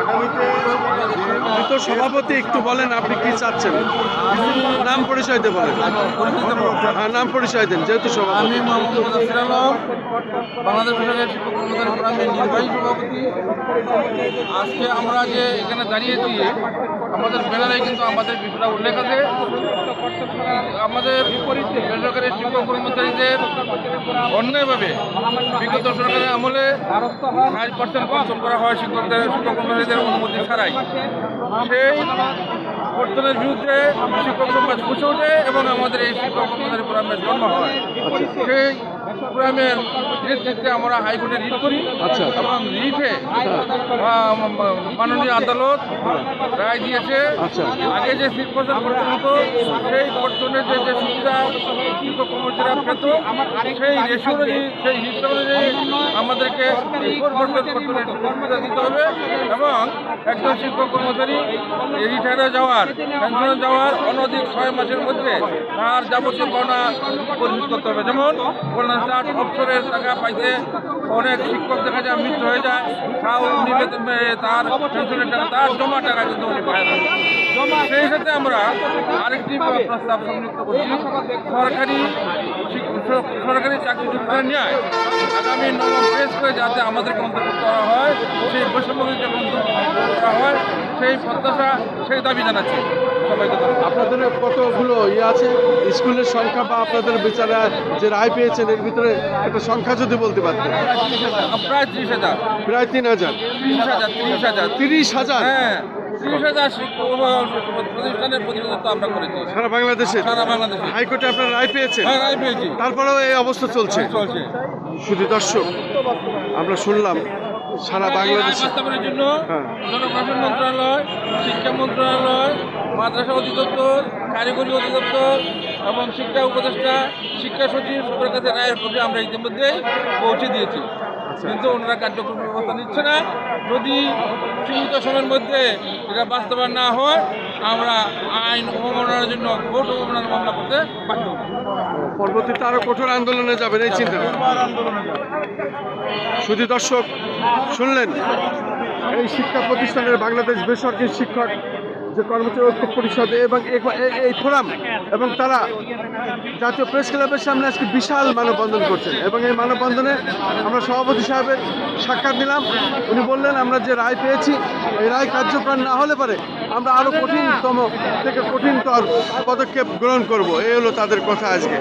আগামীতে সভাপতি একটু বলেন, আপনি কি চাচ্ছেন? নাম পরিচয় দিয়ে বলেন। হ্যাঁ নাম পরিচয় দেন, যেহেতু সভাপতি। আমি মোহাম্মদ আলম, বাংলাদেশ নির্বাহী সভাপতি। আজকে আমরা যে এখানে দাঁড়িয়েছি আমাদের ব্যানারে কিন্তু আমাদের বিষয়টা উল্লেখ আছে। আমাদের বেসরকারি শিক্ষক কর্মচারীদের অন্যায়ভাবে বিগত সরকারের আমলে ফাইভ পার্সেন্ট কর্তন করা হয় শিক্ষকদের শিক্ষক কর্মচারীদের অনুমতি ছাড়াই। সেই কর্তনের বিরুদ্ধে শিক্ষক সমাজ ফুসে ওঠে এবং আমাদের এই শিক্ষক কর্মচারী ফোরামের জন্ম হয়। সেই ফোরামের নেতৃত্বে আমরা হাইকোর্টে রিট করি আচ্ছা। এবং রিটে মাননীয় আদালত রায় দিয়েছে আচ্ছা। আগে যে সিট পার্সেন্ট কর্তন হতো সেই কর্তনের যে যে সুবিধা কর্মচারীরা পেত সেই রেশিও অনুযায়ী সেই হিসাব অনুযায়ী আমাদেরকে কর্তনের সুবিধা দিতে হবে এবং একজন শিক্ষক কর্মচারী রিটায়ারে যাওয়ার পেনশনে যাওয়ার অনধিক ছয় মাসের মধ্যে তার যাবতীয় পাওনা পরিশোধ করতে হবে যেমন চার্ট অবসরের টাকা পাইতে অনেক শিক্ষক দেখা যায় মৃত্যু হয়ে যায়। তাও উনি তার পেনশনের টাকা, তার জমা টাকা কিন্তু উনি পায় না। সেই সাথে আমরা আরেকটি প্রস্তাব সংযুক্ত করছি। সরকারি সরকারি চাকরি যোগ্যতা ন্যায় আগামী নবম পেশ করে যাতে আমাদেরকে অন্তর্ভুক্ত করা হয়, সেই বৈষম্যকে অন্তর্ভুক্ত করা হয়, সেই প্রত্যাশা, সেই দাবি জানাচ্ছি। সবাইকে আপনাদের কতগুলো ইয়ে আছে? স্কুলের সংখ্যা বা আপনাদের বিচারে যে রায় পেয়েছেন এর ভিতরে একটা সংখ্যা যদি বলতে পারতেন। প্রায় ত্রিশ হাজার। প্রায় তিন হাজার। ত্রিশ হাজার ত্রিশ হাজার। তিরিশ হাজার? হ্যাঁ সারা বাংলাদেশে? হাইকোর্টে আপনারা রায় পেয়েছেন? হ্যাঁ পেয়েছি। তারপরেও এই অবস্থা চলছে? শুধু দর্শক আমরা শুনলাম সারা বাংলাদেশে। জন্য হ্যাঁ। জনপ্রশাসন মন্ত্রণালয় শিক্ষা মন্ত্রণালয় মাদ্রাসা অধিদপ্তর কারিগরি অধিদপ্তর এবং শিক্ষা উপদেষ্টা শিক্ষা সচিব সবার কাছে রায়ের কপি আমরা ইতিমধ্যেই পৌঁছে দিয়েছি। কিন্তু ওনারা কার্যক্রম ব্যবস্থা নিচ্ছে না। যদি সীমিত সময়ের মধ্যে এটা বাস্তবায়ন না হয় আমরা আইন অবমাননার জন্য কোর্ট অবমাননার মামলা করতে বাধ্য পরবর্তীতে আরও কঠোর আন্দোলনে যাবেন এই চিন্তা শুধু দর্শক শুনলেন? এই শিক্ষা প্রতিষ্ঠানের বাংলাদেশ বেসরকারি শিক্ষক যে কর্মচারী ঐক্য পরিষদ এবং এই ফোরাম এবং তারা জাতীয় প্রেস ক্লাবের সামনে আজকে বিশাল মানববন্ধন করছেন। এবং এই মানববন্ধনে আমরা সভাপতি সাহেবের সাক্ষাৎ নিলাম। উনি বললেন, আমরা যে রায় পেয়েছি, এই রায় কার্যকর না হলে পারে আমরা আরও কঠিনতম থেকে কঠিনতর পদক্ষেপ গ্রহণ করব। এই হলো তাদের কথা আজকে।